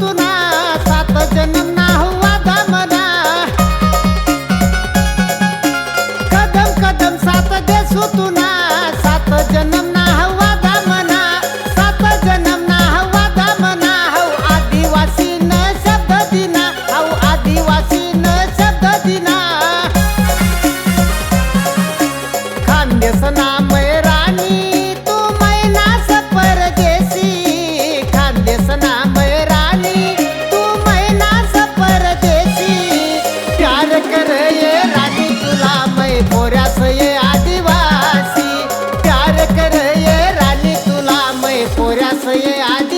तुना सात जन नाहवा दामना कदम कदम सात मोऱ्या सये आधी